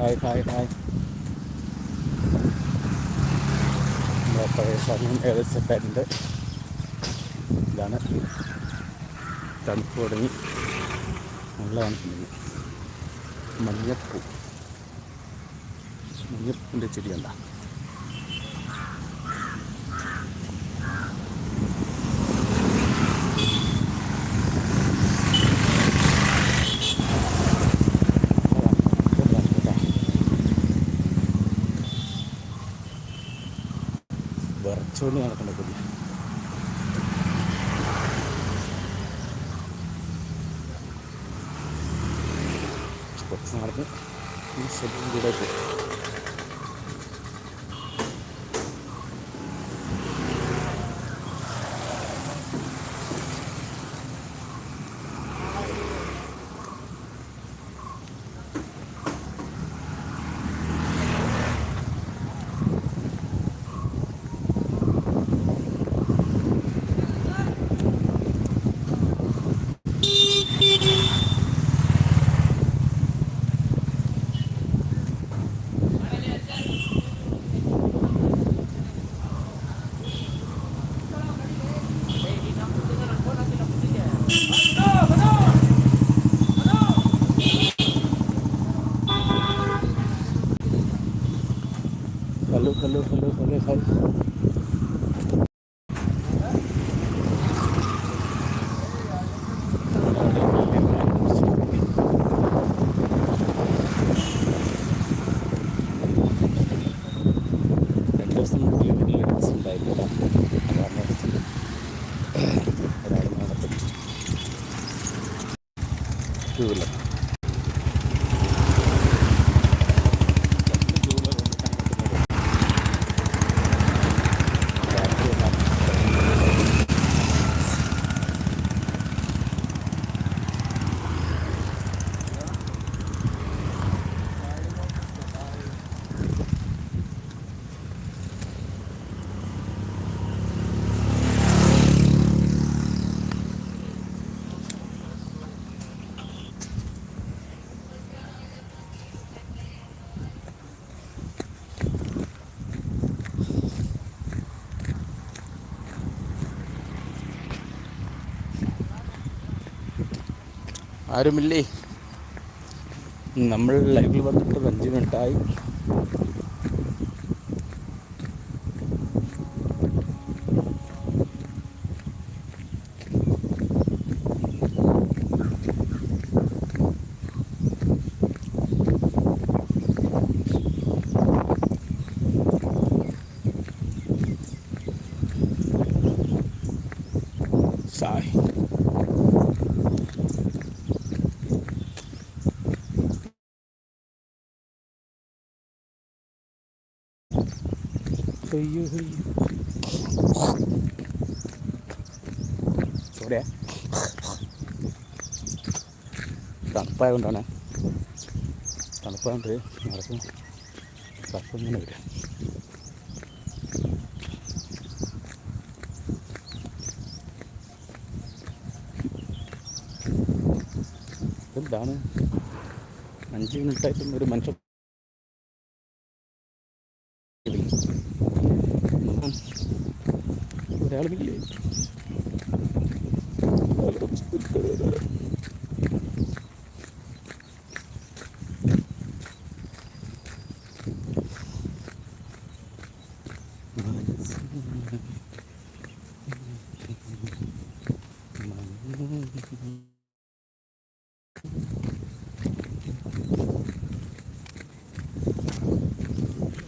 Hi hi hi നമ്മളെ പഴയ സമയം ഏകദേശം സെറ്റായിട്ടുണ്ട് ഇതാണ് തണുപ്പ് തുടങ്ങി നല്ല തണുപ്പുണ്ട് മഞ്ഞപ്പൂ മഞ്ഞപ്പൂന്റെ ചെടി കണ്ട home. ആരുമില്ലേ? നമ്മൾ ലൈവിൽ വന്നിട്ട് അഞ്ച് മിനിറ്റായി അയ്യോ അയ്യോ സോറിയാ തണുപ്പായതുകൊണ്ടാണ് തണുപ്പായതുകൊണ്ട് നടക്കും കപ്പം ഇങ്ങനെ വരും എന്താണ് അഞ്ച് മിനിറ്റായിട്ടും ഒരു മനുഷ്യൻ ഒരാളുമില്ലേ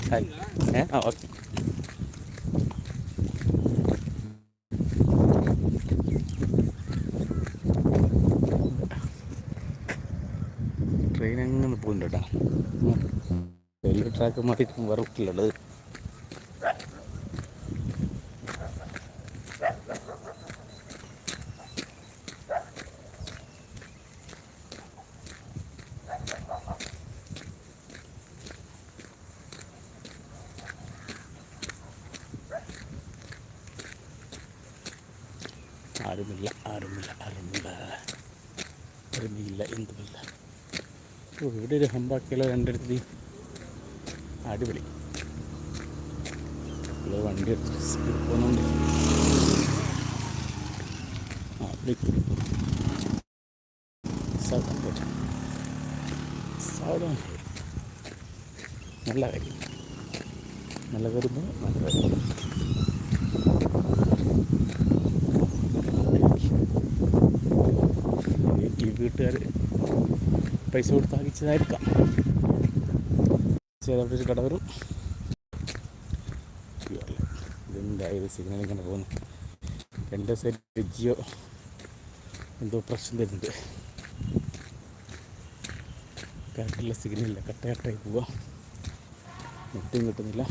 ഹായ് ഏ ആ ഓക്കെ ട്രെയിൻ അങ്ങനെ പോകുന്നുണ്ട് കേട്ടോ ട്രാക്ക് വേറെ വിട്ടിലുള്ളത് ആരുമില്ല ആരുമില്ല ആരുമില്ല. ആരുമില്ല എന്തുമില്ല. ഇവിടെ ഒരു ഹമ്പാക്കിയുള്ള രണ്ടിടത്ത് അടിപൊളി വണ്ടി എടുത്ത് പോകുന്നുണ്ട് സാവധാനം. നല്ല കാര്യം നല്ല വരുമ്പോൾ നല്ല കാര്യം വീട്ടുകാർ പൈസ കൊടുത്ത് ആകിച്ചതായിരിക്കാം ചെയ്തവിടെ ഒരു കട വരും ഇതെന്തായത് സിഗ്നൽ ഇങ്ങനെ പോകുന്നു? രണ്ട് സൈഡ് ജിയോ എന്തോ പ്രശ്നം തരുന്നുണ്ട്. കറക്റ്റുള്ള സിഗ്നലില്ല കട്ട കട്ടായി പോവാ. നെറ്റും കിട്ടുന്നില്ല.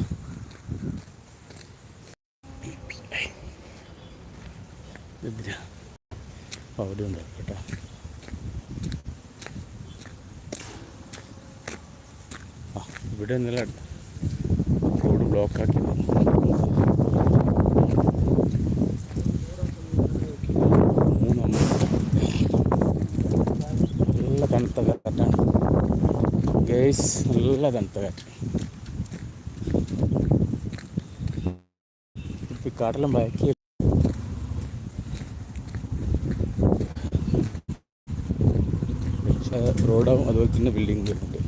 അവിടെ ഉണ്ട് കേട്ടോ ആ ഇവിടെ ഇന്നലെ റോഡ് ബ്ലോക്കാക്കി മൂന്നമ്മ നല്ല തണുത്ത കാറ്റാണ്. ഗേസ് നല്ല തണുത്ത കാറ്റ്. ഇപ്പം ഈ കാടെല്ലാം ബാക്കി. പക്ഷേ റോഡാവും അതുപോലെ തന്നെ ബിൽഡിംഗ് വരുന്നുണ്ട്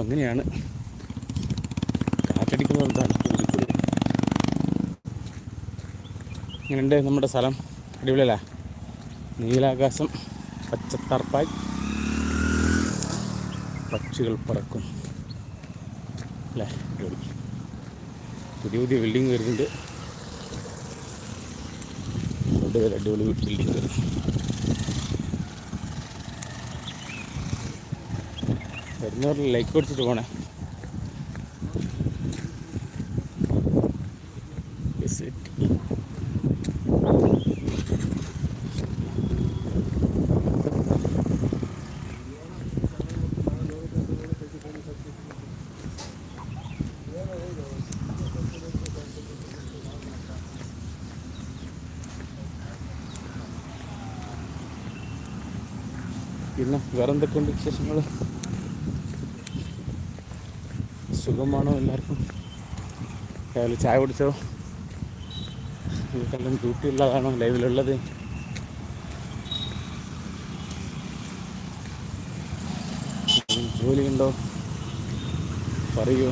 അപ്പം അങ്ങനെയാണ്. കാറ്റടിക്കുന്നത് എന്താണ് കൂടിക്കൂടി ഇങ്ങനെയുണ്ട് നമ്മുടെ സ്ഥലം. അടിപൊളിയല്ല? നീലാകാശം പച്ചത്തർപ്പായി പക്ഷികൾ പറക്കും. അല്ലേ? അടിപൊളി. പുതിയ പുതിയ ബിൽഡിംഗ് വരുന്നുണ്ട്. അടിപൊളി ബിൽഡിംഗ് വരുന്നു വരുന്നവർ ലൈക്ക് കൊടുത്തിട്ട് പോണേ. പിന്നെ വേറെ എന്തൊക്കെയുണ്ട് വിശേഷങ്ങൾ സുഖമാണോ എല്ലാവർക്കും? രാവിലെ ചായ കുടിച്ചോ? നിങ്ങൾക്കെല്ലാം ഡ്യൂട്ടി ഉള്ളതാണോ ലൈവിലുള്ളത് ജോലിയുണ്ടോ? പറയൂ.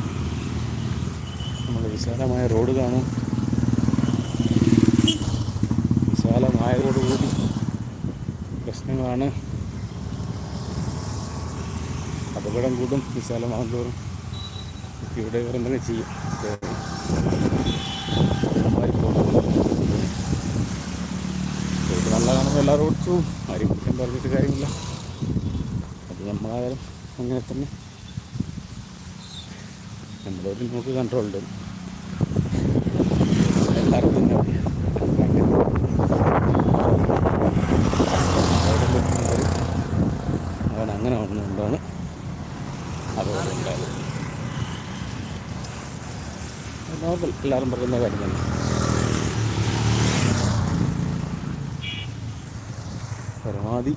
നമ്മൾ വിശാലമായ റോഡ് കാണും. വിശാലമായ റോഡ് കൂടി പ്രശ്നങ്ങളാണ്. അപകടം കൂടും വിശാലമാകും ഇവിടെ ഇവരെന്തെങ്കിലും ചെയ്യും. റോഡ് നല്ല കാണുമ്പോൾ എല്ലാ റോഡ്സും ആരും കുറ്റം പറഞ്ഞിട്ട് കാര്യമില്ല. അത് നമ്മളായാലും അങ്ങനെ തന്നെ. നമ്മളോട് നമുക്ക് കൺട്രോൾ ഉണ്ട് എല്ലാവർക്കും തന്നെ അറിയാം. അവൻ അങ്ങനെ വന്നുകൊണ്ടാണ് അപകടം ഉണ്ടായത് നോർമൽ എല്ലാവരും പറയുന്ന കാര്യം തന്നെ പരമാവധി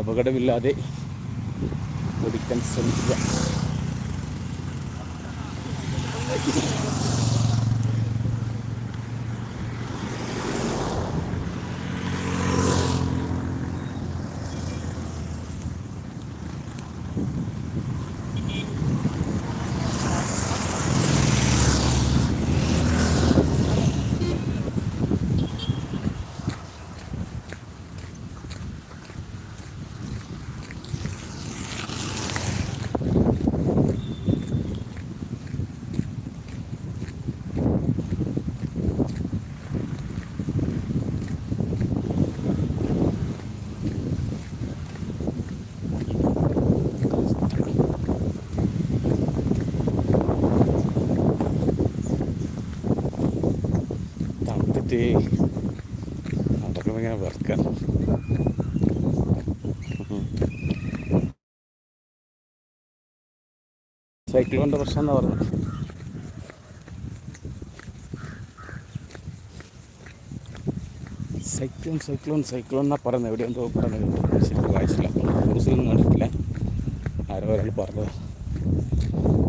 അപകടമില്ലാതെ ഓടിക്കാൻ ശ്രമിക്കുക. അതൊക്കെ ഭയങ്കര വർക്കാണ് സൈക്കിൾ കൊണ്ട് പ്രശ്നം എന്ന് പറഞ്ഞു. സൈക്ലോൺ സൈക്ലോൺ സൈക്ലോൺ എന്നാ പറയുന്നത് എവിടെ എന്തോ പറഞ്ഞത് ശരിക്കും വായിച്ചില്ല. ന്യൂസിലൊന്നും കണ്ടിട്ടില്ല. ആരോ ഒരാൾ പറഞ്ഞത്.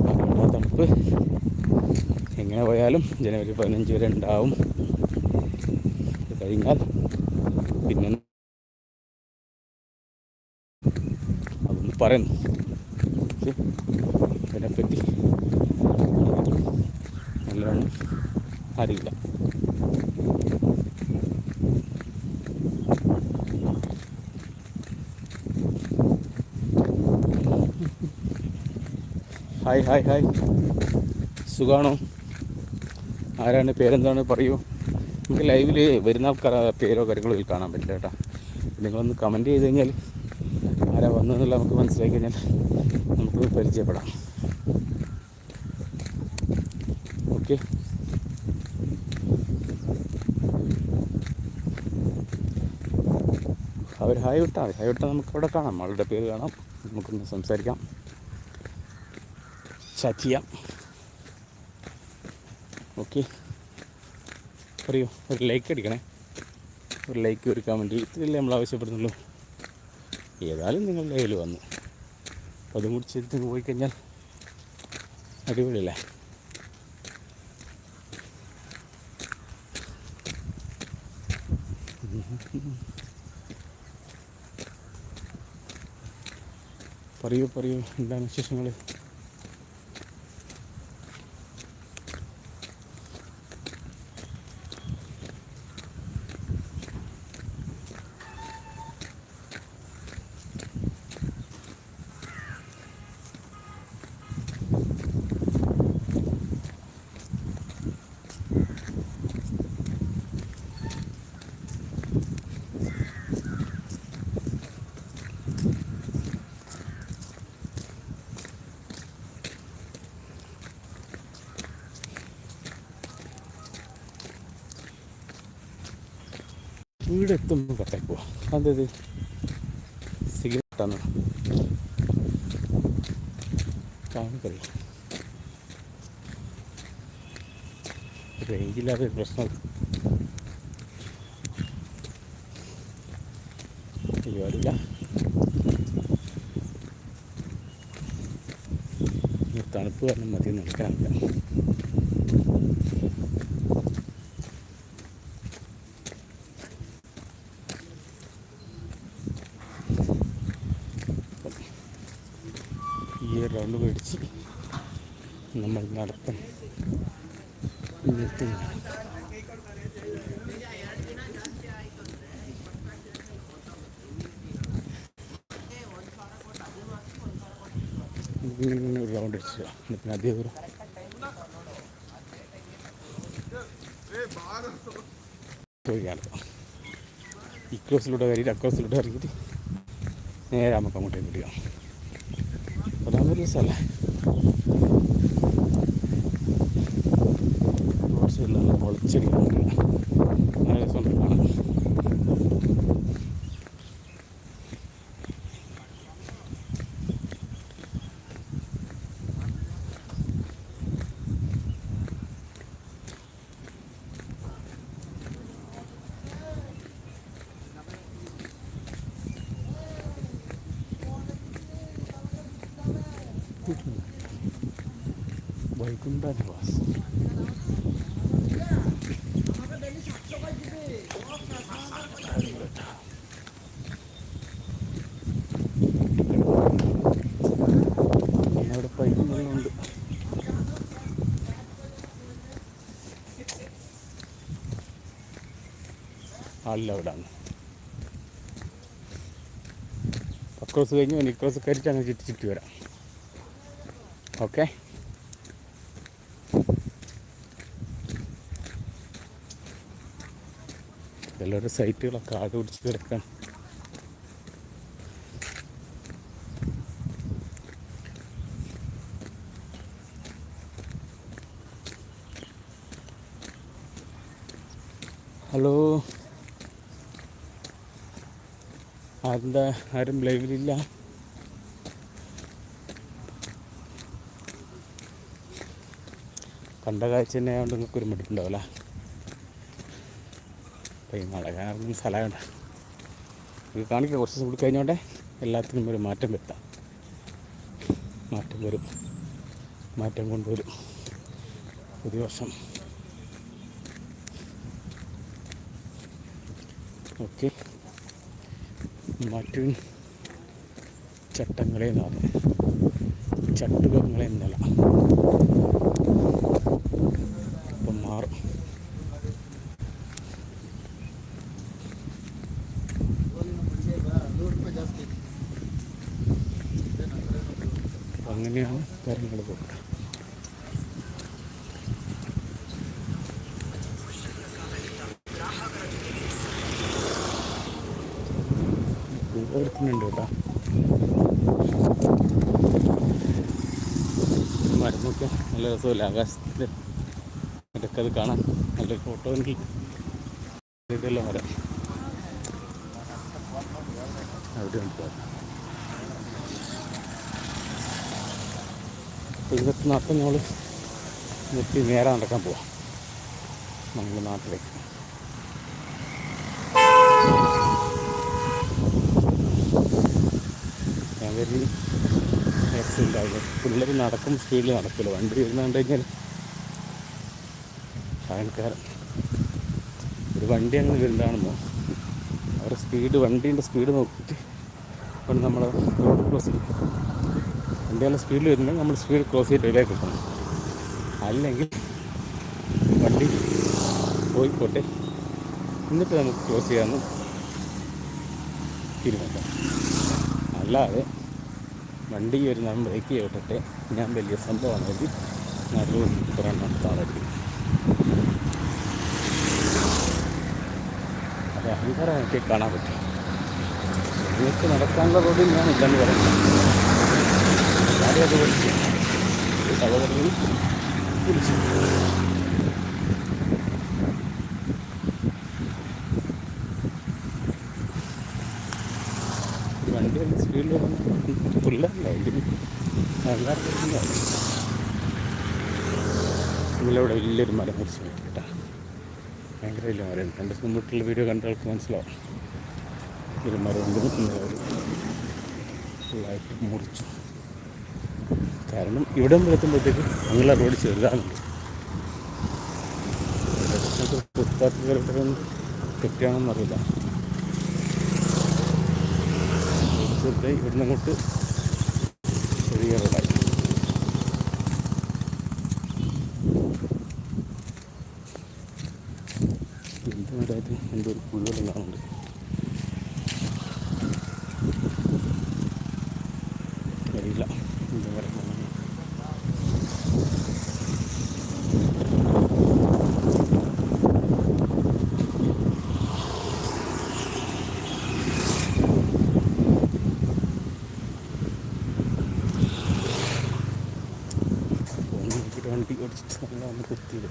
അതുകൊണ്ട് ആ തണുപ്പ്. എങ്ങനെ പോയാലും ജനുവരി പതിനഞ്ച് വരെ ഉണ്ടാവും. കഴിഞ്ഞാൽ പിന്നെ അതൊന്ന് പറയുന്നു? അതിനെപ്പറ്റി നല്ലോണം അറിയില്ല. Hi hi hi. സുഖാണോ? ആരാണ്? പേരെന്താണ്? പറയൂ. നമുക്ക് ലൈവിൽ വരുന്ന ആൾക്കാർ പേരോ കാര്യങ്ങളോ ഇതിൽ കാണാൻ പറ്റില്ല കേട്ടോ. നിങ്ങളൊന്ന് കമന്റ് ചെയ്ത് കഴിഞ്ഞാൽ ആരാ വന്നതെന്നുള്ള നമുക്ക് മനസ്സിലാക്കി കഴിഞ്ഞാൽ നമുക്ക് പരിചയപ്പെടാം. ഓക്കെ അവർ ഹായ് വിട്ടാൽ ഹായ് വിട്ടാൽ നമുക്ക് അവിടെ കാണാം. ആളുടെ പേര് കാണാം. നമുക്കൊന്ന് സംസാരിക്കാം. ചാറ്റ് ചെയ്യാം. ഓക്കെ പറയൂ. ഒരു ലൈക്ക് അടിക്കണേ. ഒരു ലൈക്ക് ഒരു കമന്റ് ഇത്രയല്ലേ നമ്മൾ ആവശ്യപ്പെടുന്നുള്ളൂ. ഏതായാലും നിങ്ങൾ ലൈവിൽ വന്നു. അപ്പോൾ അതും കൂടി ചെയ്തിട്ട് പോയി കഴിഞ്ഞാൽ അടിപൊളിയല്ലേ? പറയൂ പറയൂ. എന്താണ് വിശേഷങ്ങൾ വീടെത്തുമ്പോൾ കട്ടായി പോവാ. അതെ സിഗരറ്റാണ്. റേഞ്ചില്ലാതെ പ്രശ്നം. പരിപാടിയില്ല. തണുപ്പ് കാരണം മതി നടക്കാനില്ല ഈ ഒരു റൗണ്ട് മേടിച്ച് നമ്മൾ നടത്തം. നിർത്തി ഇങ്ങനെ ഇങ്ങനെ ഒരു റൗണ്ട് അടിച്ചു പിന്നെ അതേ ദൂരം. ഇക്രോസിലൂടെ കയറിയിട്ട് അക്രോസിലൂടെ ഇറങ്ങിയിട്ട് നേരെ നമുക്ക് അങ്ങോട്ടേക്ക് വിടുക അതാണ് ഒരു റോഡ് സൈഡിലുള്ള പൊളിച്ചടിക്കാൻ നല്ല രസമുണ്ട് കാണാൻ ആളില്ല അവിടാണ് അക്രോസ് കഴിഞ്ഞ് നിക്രോസ് കയറിയിട്ട് അങ്ങ് ചുറ്റി ചുറ്റി വരാം. ഓക്കെ? ഇതെല്ലാം ഒരു സൈറ്റുകളൊക്കെ ആട് പിടിച്ച് കിടക്കാൻ ആരെന്താ ആരും ലൈവിലില്ല കണ്ട കാഴ്ച തന്നെ ആയതുകൊണ്ട് നിങ്ങൾക്ക് ഒരു മടുപ്പുണ്ടാവില്ല അപ്പോൾ ഈ നടക്കാനിറങ്ങുന്ന സ്ഥലമുണ്ട് ഇത് കാണിക്കുക കുറച്ച് ദിവസം കൂടി കഴിഞ്ഞോണ്ടേ എല്ലാത്തിനും ഒരു മാറ്റം വരുത്താം. മാറ്റം വരും. മാറ്റം കൊണ്ടുവരും. പുതിയ വർഷം. ഓക്കെ. മറ്റു. ചട്ടങ്ങളെ നാളെ ചട്ടുകങ്ങളെ നില. ഇപ്പം മാറും അപ്പം അങ്ങനെയാണ് കാര്യങ്ങൾ പോകുന്നത് എടുക്കുന്നുണ്ട് കേട്ടോ മരുന്നൊക്കെ നല്ല രസമല്ല. ആകാശത്തിൽ ഇടയ്ക്ക് അത് കാണാൻ നല്ല ഫോട്ടോ ഇതെല്ലാം വരാം അവിടെ. അപ്പോൾ ഞങ്ങൾ നിർത്തി നേരെ നടക്കാൻ പോവാം. നമ്മൾ നാട്ടിലേക്ക്. ഞാൻ കരുതി ആക്സിഡന്റ് ആകും പിള്ളേർ നടക്കും സ്പീഡിൽ നടക്കില്ല. വണ്ടി വരുന്നുണ്ടെങ്കിൽ കഴിഞ്ഞാൽ ഒരു വണ്ടി അങ്ങനെ വരുന്നതാണെന്നോ അവരുടെ സ്പീഡ് വണ്ടീന്റെ സ്പീഡ് നോക്കിയിട്ട് ആണ് നമ്മൾ റോഡ് ക്രോസ് ചെയ്യും. വണ്ടി നല്ല സ്പീഡിൽ വരുന്നത് നമ്മൾ സ്പീഡ് ക്രോസ് ചെയ്ത് ഇതിലേക്ക് കിട്ടണം അല്ലെങ്കിൽ വണ്ടി പോയിക്കോട്ടെ എന്നിട്ട് നമുക്ക് ക്രോസ് ചെയ്യാമെന്ന് തീരുമാനിക്കാം. അല്ലാതെ വണ്ടി വരുന്ന ബ്രേക്ക് ചെയ്തിട്ടെ ഞാൻ വലിയ സംഭവമാണ്. കരുതി കുറേ നടത്താറുണ്ട്. അത് അഹങ്കാരം എനിക്ക് കാണാൻ പറ്റും. നിങ്ങൾക്ക് നടക്കാനുള്ള റോഡിൽ ഞാൻ ഇല്ലെന്ന് പറയുന്നത് എല്ലാവരും അത് വിളിച്ചു സഹോദരങ്ങൾ വിളിച്ചു വണ്ടി ഒന്ന് സ്പീഡിൽ പുല്ലല്ല ഇതിലൂടെ വലിയൊരു മരം മുറിച്ച് കേട്ടോ. ഭയങ്കര വലിയ മരം എന്റെ മുമ്പുള്ള വീഡിയോ കണ്ട ആൾക്ക് മനസ്സിലാവും. ഒരു മരം ഫുള്ളായിട്ട് മുറിച്ചു. കാരണം ഇവിടെ എത്തുമ്പോഴത്തേക്ക് അങ്ങനെ റോഡ് ചെറുതാണുണ്ട് ഫുട്പാത്തുകാരൊന്നും തെറ്റാണെന്നറിയില്ല ചെറുതായി ഇവിടുന്ന് അങ്ങോട്ട് എന്തോ ഒരു പുഴുവെല്ലാം കാണുന്നുണ്ട് അറിയില്ല വണ്ടി ഓടിച്ചിട്ട് നമ്മൾ വന്ന് കുത്തിയത്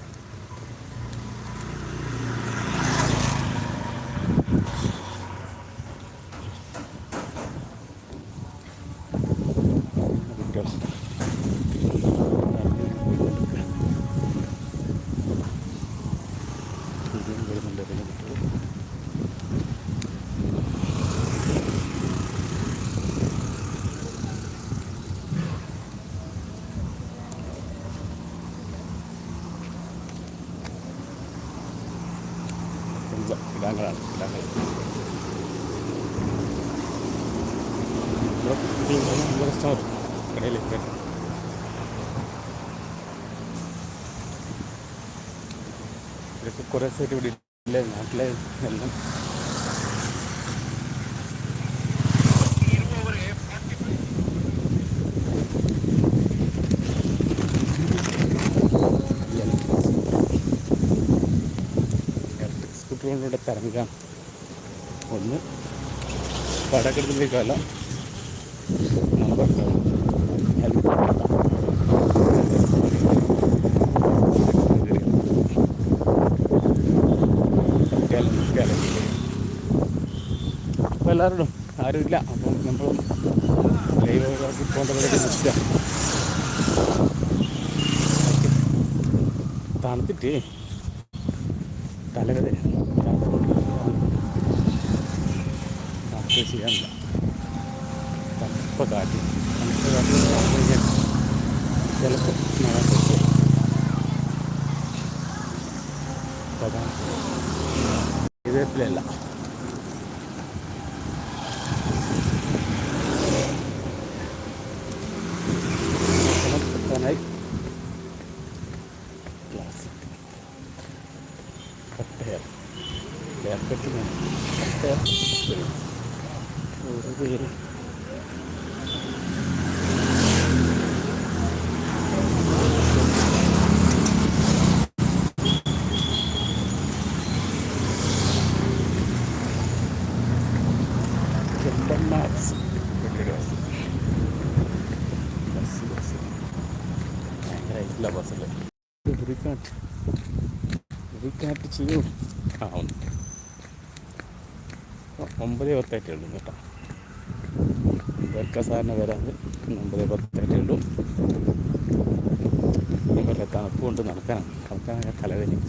ഇവിടെ കുട്ടികളുടെ നല്ല കടയിലേക്ക് ഇതൊക്കെ കുറേ സൈറ്റ് ഇവിടെ ഇല്ലേ നാട്ടിലെ എല്ലാം സ്കൂട്ടറുകളിലൂടെ തരംഗം ഒന്ന് വടക്കെടുത്തിലേക്കല്ല എല്ലാവരോടും ആരുമില്ല. അപ്പം നമ്മൾ ലൈവ് തണുത്തിട്ട്. തലവേദന. ചെയ്യാനില്ല. തണുപ്പ കാറ്റ്. തണുപ്പ കാറ്റ് ചിലപ്പോൾ ഇതേപ്പിലല്ല ചെയ്യൂ ആ ഒമ്പത് പത്തായിട്ടേ ഉള്ളൂ കേട്ടോ. ഇതൊക്കെ സാറിന് വരാതെ ഒമ്പത് പത്തായിട്ടേ ഉള്ളൂ. ഇവരുടെ തണുപ്പ് കൊണ്ട് നടക്കണം നടക്കാനൊക്കെ തലവേദന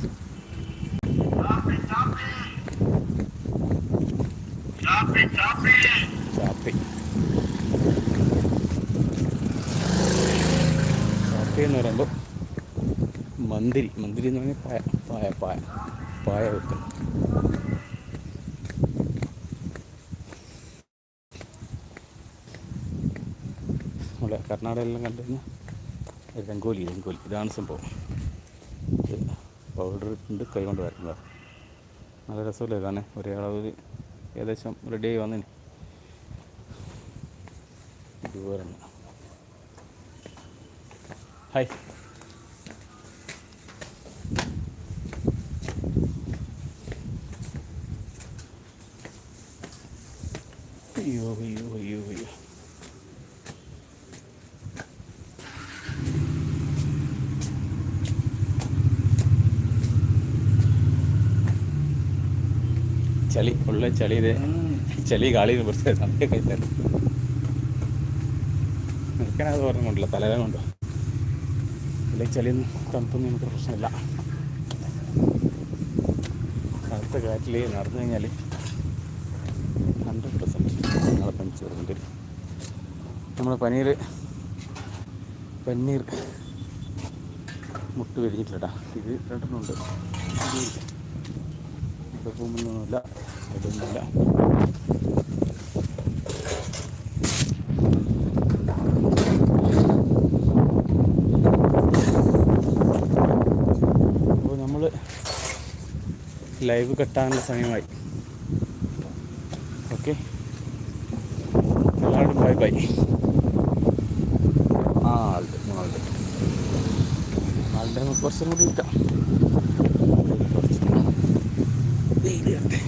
ചാപ്പി. ചാപ്പി എന്ന് പറയുമ്പോൾ മന്തിരി. മന്തിരി എന്ന് പറഞ്ഞാൽ പായ പായ പായ പായ വെക്കും നമ്മുടെ കർണാടകയിലെല്ലാം കണ്ടുകഴിഞ്ഞാൽ രംഗോലി രംഗോലി. ഇതാണ് സംഭവം. പൗഡർ ഇട്ടുണ്ട് കൈ കൊണ്ട് വരക്കുന്നത് നല്ല രസമല്ലേ ഇതാണ് ഒരേ ഏകദേശം റെഡി ആയി വന്നേ ഇതുപോലെ ഹായ് അയ്യോ അയ്യോ അയ്യോ അയ്യോ ಚಳಿ ಒಳ್ಳೆ ಚಳಿ ಇದೆ ಚಳಿ ಗಾಳಿ ಬರ್ತಾ ಇದೆ ನನಗೆ ಕೈತಾ ಇದೆ നിൽക്കാനത് പറഞ്ഞുകൊണ്ടില്ല തലവേദന കൊണ്ടോ അല്ലെങ്കിൽ ചളിയൊന്നും തണുപ്പൊന്നും നമുക്ക് പ്രശ്നമില്ല തണുത്ത കാറ്റിൽ നടന്നു കഴിഞ്ഞാൽ ഞങ്ങളെ നമ്മൾ പനീർ പനീർ മുട്ട് വിരിഞ്ഞിട്ടില്ലടാ. ഇത് രണ്ടെണ്ണമുണ്ട്. ഇവിടെ പോകുന്നൊന്നുമില്ല ഇതൊന്നുമില്ല. അപ്പോൾ നമ്മൾ ലൈവ് കെട്ടാനുള്ള സമയമായി ഓക്കെ എല്ലാവരും ബൈ ബൈ ആ ആളുടെ മൂന്നാളുടെ ആളുടെ നമുക്ക് കുറച്ചും കൂടി ഇരിക്കാം. വെയിൽ കണ്ടേ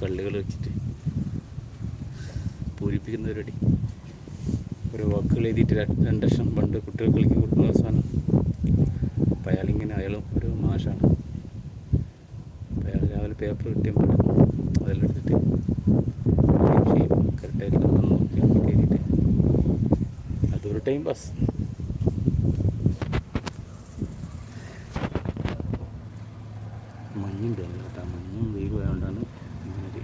കള്ളികൾ വെച്ചിട്ട് പൂരിപ്പിക്കുന്ന പരിപാടി ഒരു വാക്കുകൾ എഴുതിയിട്ട് ര- ടൈം പാസ് മഞ്ഞുണ്ട് കേട്ടോ. മഞ്ഞും വെയിലും ആയതുകൊണ്ടാണ് ഇങ്ങനൊരു.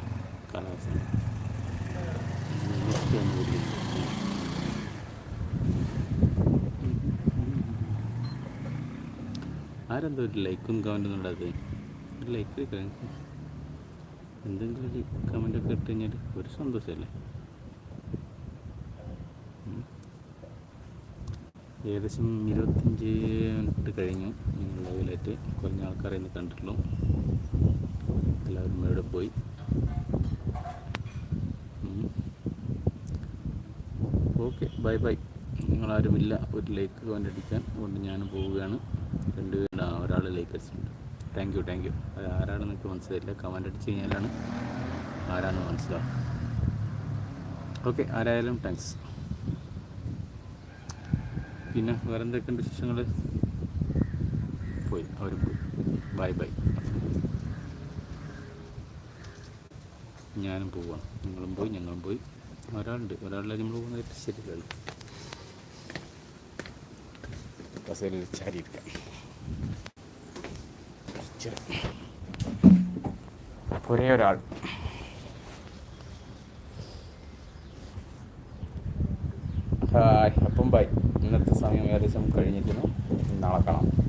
ആരെന്തോ ഒരു ലൈക്കും കമന്റും ഉണ്ടായത് ഒരു ലൈക്ക് എന്തെങ്കിലും ഒരു കമന്റൊക്കെ ഇട്ട് കഴിഞ്ഞാൽ ഒരു സന്തോഷമല്ലേ ഏകദേശം ഇരുപത്തഞ്ച് മിനിറ്റ് കഴിഞ്ഞു ലൈവിലായിട്ട്. കുറഞ്ഞ ആൾക്കാരെ ഇന്ന് കണ്ടിട്ടുള്ളൂ. എല്ലാവരും ഇവിടെ പോയി. Okay bye bye. നിങ്ങളാരുമില്ല ഒരു ലൈക്ക് കമന്റ് അടിക്കാൻ. അതുകൊണ്ട് ഞാൻ പോവുകയാണ്. രണ്ട് ഒരാൾ ലൈക്ക് അടിച്ചിട്ടുണ്ട് താങ്ക് യു താങ്ക് യു അത് ആരാണെന്ന് എനിക്ക് മനസ്സിലായില്ല. കമന്റ് അടിച്ച് കഴിഞ്ഞാലാണ് ആരാണെന്ന് മനസ്സിലാവും ഓക്കെ ആരായാലും താങ്ക്സ് പിന്നെ വേറെ എന്തൊക്കെയുണ്ട് വിശേഷങ്ങൾ പോയി അവർ പോയി. Bye bye. ഞാനും പോവാണ്. നിങ്ങളും പോയി ഞങ്ങളും പോയി. ഒരാളുണ്ട്. ഒരാളിലെ നമ്മൾ പോകുന്നതായിട്ട് ശരിയല്ലല്ലോ കസേരയിൽ ഒരേ ഒരാൾ. ഹായ് അപ്പം ബൈ. സമയം ഏകദേശം കഴിഞ്ഞിരിക്കുന്നു. നാളെ കാണാം.